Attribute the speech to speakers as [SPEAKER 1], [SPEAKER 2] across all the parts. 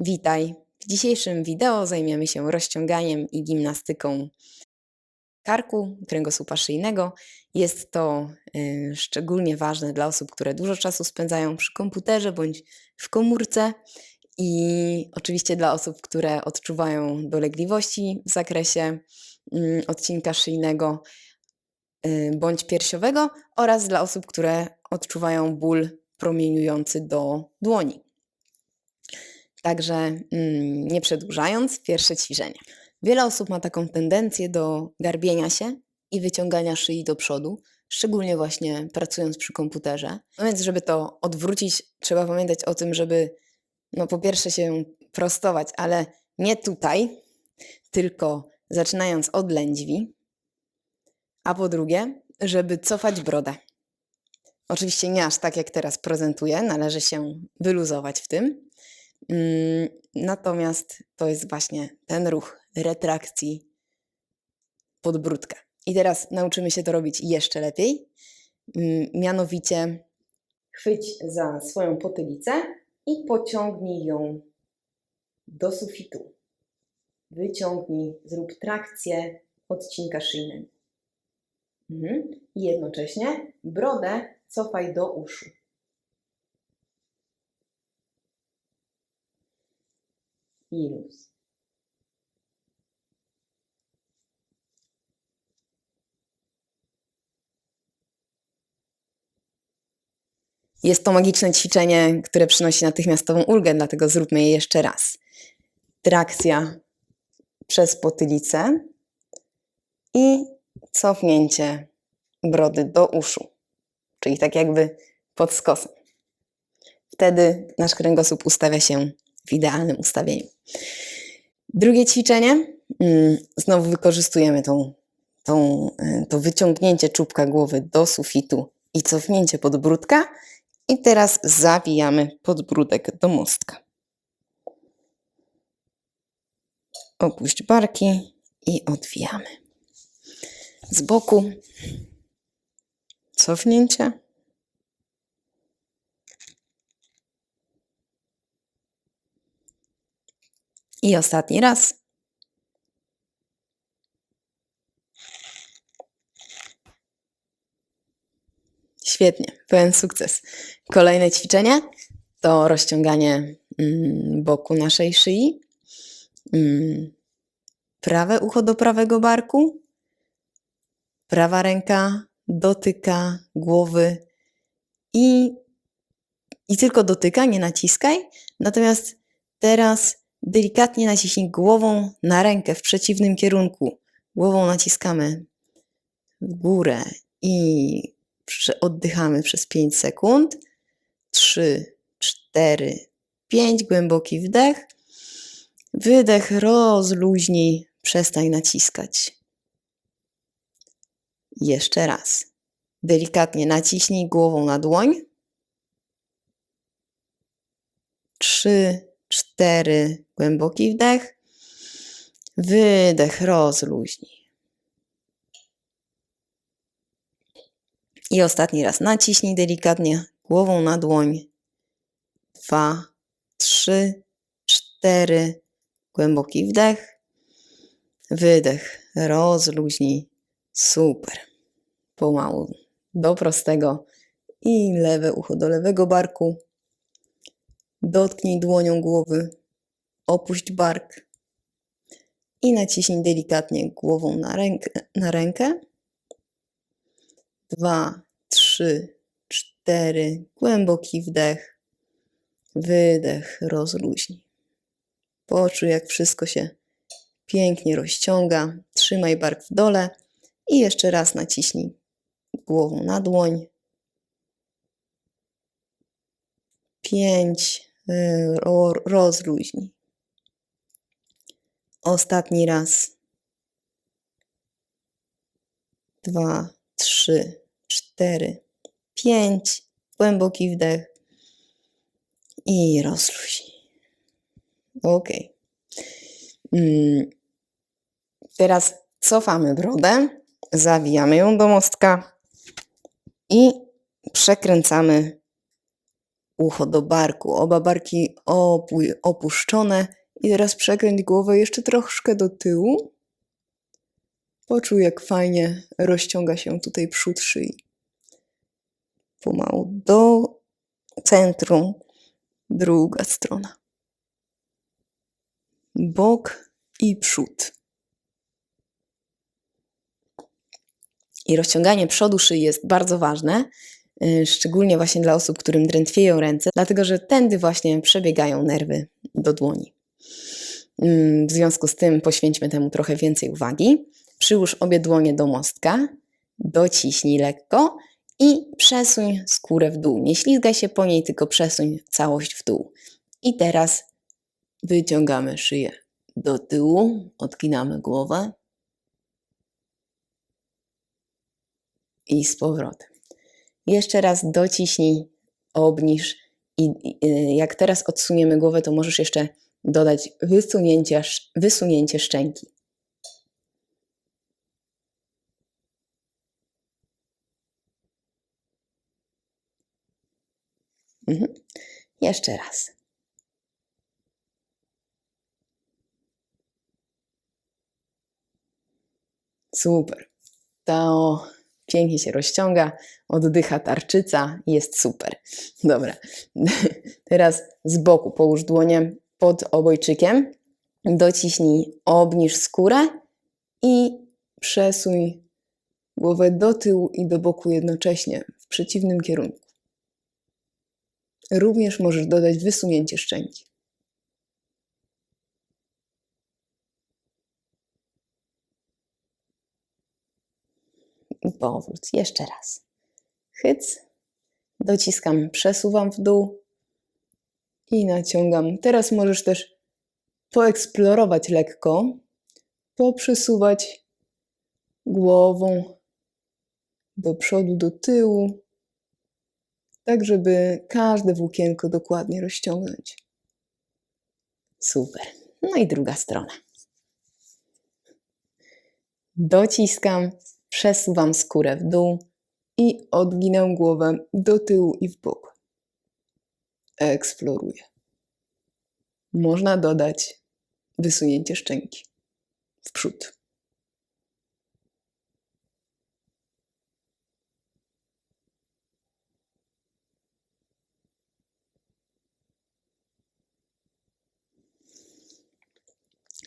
[SPEAKER 1] Witaj. W dzisiejszym wideo zajmiemy się rozciąganiem i gimnastyką karku, kręgosłupa szyjnego. Jest to y, szczególnie ważne dla osób, które dużo czasu spędzają przy komputerze bądź w komórce i oczywiście dla osób, które odczuwają dolegliwości w zakresie y, odcinka szyjnego y, bądź piersiowego oraz dla osób, które odczuwają ból promieniujący do dłoni. Także mm, nie przedłużając, pierwsze ćwiczenie. Wiele osób ma taką tendencję do garbienia się i wyciągania szyi do przodu, szczególnie właśnie pracując przy komputerze. No więc, żeby to odwrócić, trzeba pamiętać o tym, żeby no po pierwsze się prostować, ale nie tutaj, tylko zaczynając od lędźwi, a po drugie, żeby cofać brodę. Oczywiście nie aż tak, jak teraz prezentuję, należy się wyluzować w tym. Mm, Natomiast to jest właśnie ten ruch retrakcji podbródka. I teraz nauczymy się to robić jeszcze lepiej. Mm, Mianowicie chwyć za swoją potylicę i pociągnij ją do sufitu. Wyciągnij, zrób trakcję odcinka szyjnego. Mhm. I jednocześnie brodę cofaj do uszu. Luz. Jest to magiczne ćwiczenie, które przynosi natychmiastową ulgę, dlatego zróbmy je jeszcze raz. Trakcja przez potylicę i cofnięcie brody do uszu, czyli tak jakby pod skosem. Wtedy nasz kręgosłup ustawia się w idealnym ustawieniu. Drugie ćwiczenie, mm, znowu wykorzystujemy tą, tą, e, to wyciągnięcie czubka głowy do sufitu i cofnięcie podbródka. I teraz zawijamy podbródek do mostka. Opuść barki i odwijamy. Z boku cofnięcie. I ostatni raz. Świetnie, pełen sukces. Kolejne ćwiczenie to rozciąganie mm, boku naszej szyi. Mm, prawe ucho do prawego barku. Prawa ręka dotyka głowy i, i tylko dotyka, nie naciskaj. Natomiast teraz delikatnie naciśnij głową na rękę w przeciwnym kierunku. Głową naciskamy w górę i oddychamy przez 5 sekund. 3, 4, 5. Głęboki wdech. Wydech, rozluźnij, przestań naciskać. Jeszcze raz. Delikatnie naciśnij głową na dłoń. Trzy, cztery, głęboki wdech. Wydech, rozluźnij. I ostatni raz naciśnij delikatnie głową na dłoń. Dwa, trzy, cztery, głęboki wdech. Wydech, rozluźnij. Super. Pomału do prostego i lewe ucho do lewego barku. Dotknij dłonią głowy, opuść bark i naciśnij delikatnie głową na rękę. Na rękę. Dwa, trzy, cztery, głęboki wdech, wydech, rozluźnij. Poczuj, jak wszystko się pięknie rozciąga. Trzymaj bark w dole i jeszcze raz naciśnij głową na dłoń. Pięć, rozluźnij. Ostatni raz. Dwa, trzy, cztery, pięć. Głęboki wdech i rozluźnij. Ok. Mm. Teraz cofamy brodę, zawijamy ją do mostka i przekręcamy ucho do barku. Oba barki opu- opuszczone. I teraz przekręć głowę jeszcze troszkę do tyłu. Poczuj, jak fajnie rozciąga się tutaj przód szyi. Pomału do centrum. Druga strona. Bok i przód. I rozciąganie przodu szyi jest bardzo ważne, szczególnie właśnie dla osób, którym drętwieją ręce, dlatego że tędy właśnie przebiegają nerwy do dłoni. Mm, W związku z tym poświęćmy temu trochę więcej uwagi. Przyłóż obie dłonie do mostka, dociśnij lekko i przesuń skórę w dół. Nie ślizgaj się po niej, tylko przesuń całość w dół. I teraz wyciągamy szyję do tyłu, odginamy głowę i z powrotem. Jeszcze raz dociśnij, obniż i y, jak teraz odsuniemy głowę, to możesz jeszcze dodać wysunięcie, wysunięcie szczęki. Mhm. Jeszcze raz. Super. To pięknie się rozciąga, oddycha tarczyca, jest super. Dobra. Teraz z boku połóż dłonie pod obojczykiem, dociśnij, obniż skórę i przesuń głowę do tyłu i do boku jednocześnie w przeciwnym kierunku. Również możesz dodać wysunięcie szczęki. I powrót. Jeszcze raz. Hyc. Dociskam, przesuwam w dół i naciągam. Teraz możesz też poeksplorować lekko, poprzesuwać głową do przodu, do tyłu, tak żeby każde włókienko dokładnie rozciągnąć. Super. No i druga strona. Dociskam, przesuwam skórę w dół i odginam głowę do tyłu i w bok. Eksploruję. Można dodać wysunięcie szczęki w przód.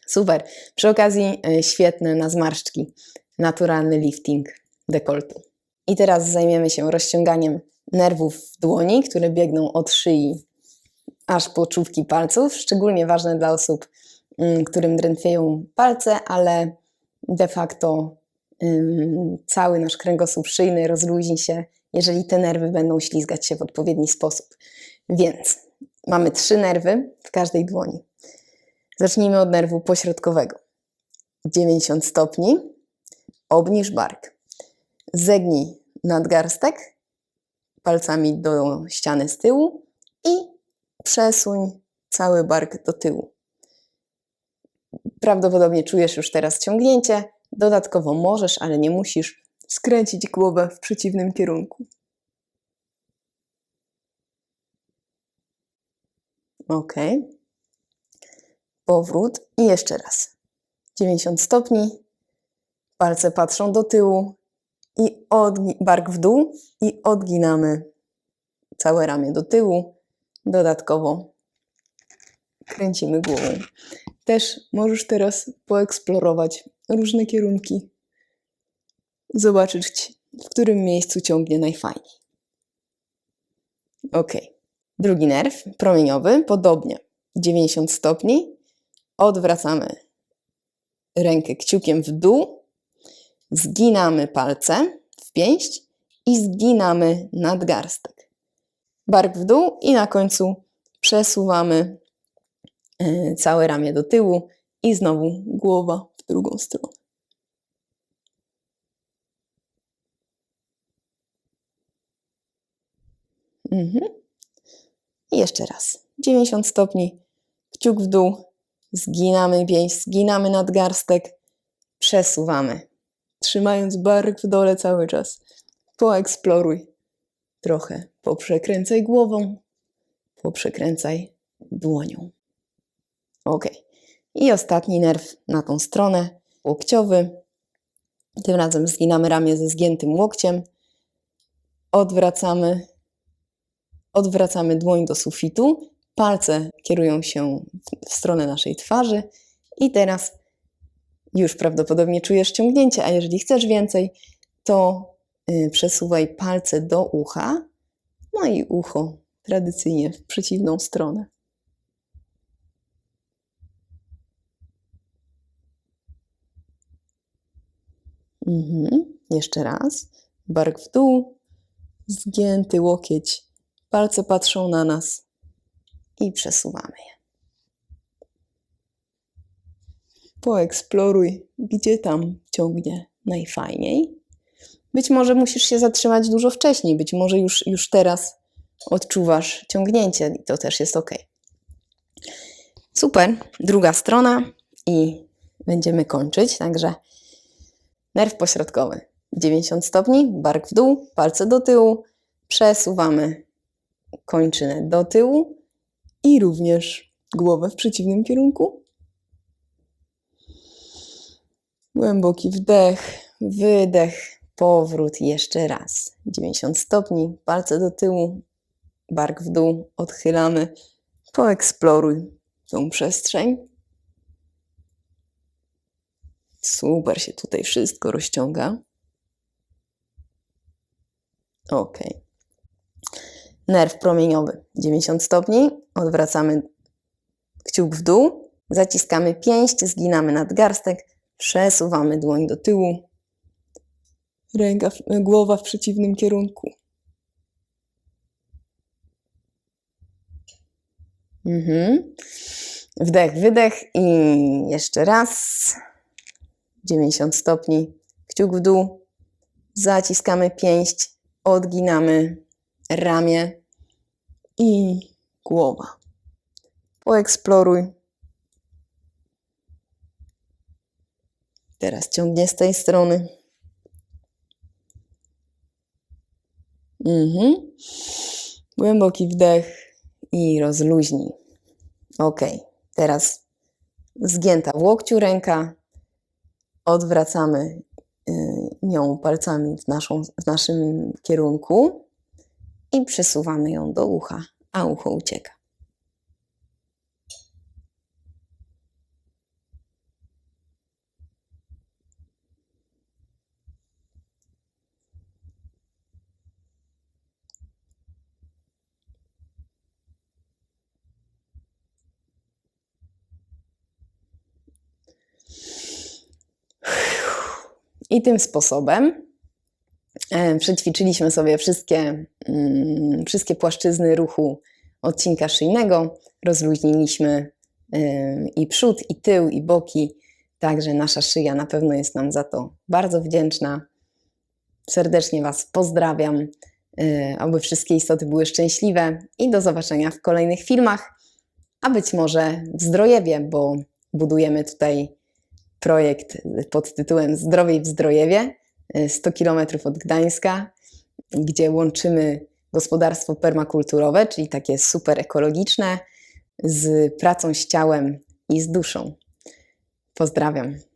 [SPEAKER 1] Super. Przy okazji y, świetne na zmarszczki. Naturalny lifting dekoltu. I teraz zajmiemy się rozciąganiem nerwów w dłoni, które biegną od szyi aż po czubki palców. Szczególnie ważne dla osób, ym, którym drętwieją palce, ale de facto ym, cały nasz kręgosłup szyjny rozluźni się, jeżeli te nerwy będą ślizgać się w odpowiedni sposób. Więc mamy trzy nerwy w każdej dłoni. Zacznijmy od nerwu pośrodkowego. 90 stopni, obniż bark. Zegnij nadgarstek palcami do ściany z tyłu i przesuń cały bark do tyłu. Prawdopodobnie czujesz już teraz ciągnięcie. Dodatkowo możesz, ale nie musisz skręcić głowę w przeciwnym kierunku. Ok. Powrót i jeszcze raz. 90 stopni. Palce patrzą do tyłu i bark w dół i odginamy całe ramię do tyłu. Dodatkowo kręcimy głową. Też możesz teraz poeksplorować różne kierunki, zobaczyć, w którym miejscu ciągnie najfajniej. Ok. Drugi nerw, promieniowy, podobnie. 90 stopni. Odwracamy rękę kciukiem w dół, zginamy palce w pięść i zginamy nadgarstek. Bark w dół i na końcu przesuwamy e, całe ramię do tyłu i znowu głowa w drugą stronę. Mhm. I jeszcze raz. 90 stopni, kciuk w dół, zginamy pięść, zginamy nadgarstek, przesuwamy, trzymając bark w dole cały czas. Poeksploruj trochę, poprzekręcaj głową poprzekręcaj dłonią. Ok. I ostatni nerw na tą stronę, łokciowy. Tym razem zginamy ramię ze zgiętym łokciem. Odwracamy, odwracamy dłoń do sufitu. Palce kierują się w stronę naszej twarzy. I teraz już prawdopodobnie czujesz ciągnięcie, a jeżeli chcesz więcej, to y, przesuwaj palce do ucha, no i ucho tradycyjnie w przeciwną stronę. Mhm. Jeszcze raz. Bark w dół, zgięty łokieć, palce patrzą na nas i przesuwamy je. Poeksploruj, gdzie tam ciągnie najfajniej. Być może musisz się zatrzymać dużo wcześniej, być może już, już teraz odczuwasz ciągnięcie i to też jest ok. Super, druga strona i będziemy kończyć. Także nerw pośrodkowy 90 stopni, bark w dół, palce do tyłu, przesuwamy kończynę do tyłu i również głowę w przeciwnym kierunku. Głęboki wdech, wydech, powrót jeszcze raz. 90 stopni, palce do tyłu, bark w dół, odchylamy. Poeksploruj tą przestrzeń. Super się tutaj wszystko rozciąga. Ok. Nerw promieniowy 90 stopni. Odwracamy kciuk w dół, zaciskamy pięść, zginamy nadgarstek, przesuwamy dłoń do tyłu. Ręka, głowa w przeciwnym kierunku. Mhm. Wdech, wydech i jeszcze raz. 90 stopni. Kciuk w dół. Zaciskamy pięść, odginamy ramię i głowa. Poeksploruj. Teraz ciągnie z tej strony. Mhm. Głęboki wdech i rozluźnij. Ok, teraz zgięta w łokciu ręka, odwracamy y, nią palcami w, naszą, w naszym kierunku i przesuwamy ją do ucha, a ucho ucieka. I tym sposobem e, przećwiczyliśmy sobie wszystkie, mm, wszystkie płaszczyzny ruchu odcinka szyjnego, rozluźniliśmy i przód, i tył, i boki, także nasza szyja na pewno jest nam za to bardzo wdzięczna. Serdecznie Was pozdrawiam, e, aby wszystkie istoty były szczęśliwe i do zobaczenia w kolejnych filmach, a być może w Zdrojewie, bo budujemy tutaj projekt pod tytułem Zdrowiej w Zdrojewie, 100 e, km od Gdańska, gdzie łączymy gospodarstwo permakulturowe, czyli takie super ekologiczne, z pracą z ciałem i z duszą. Pozdrawiam.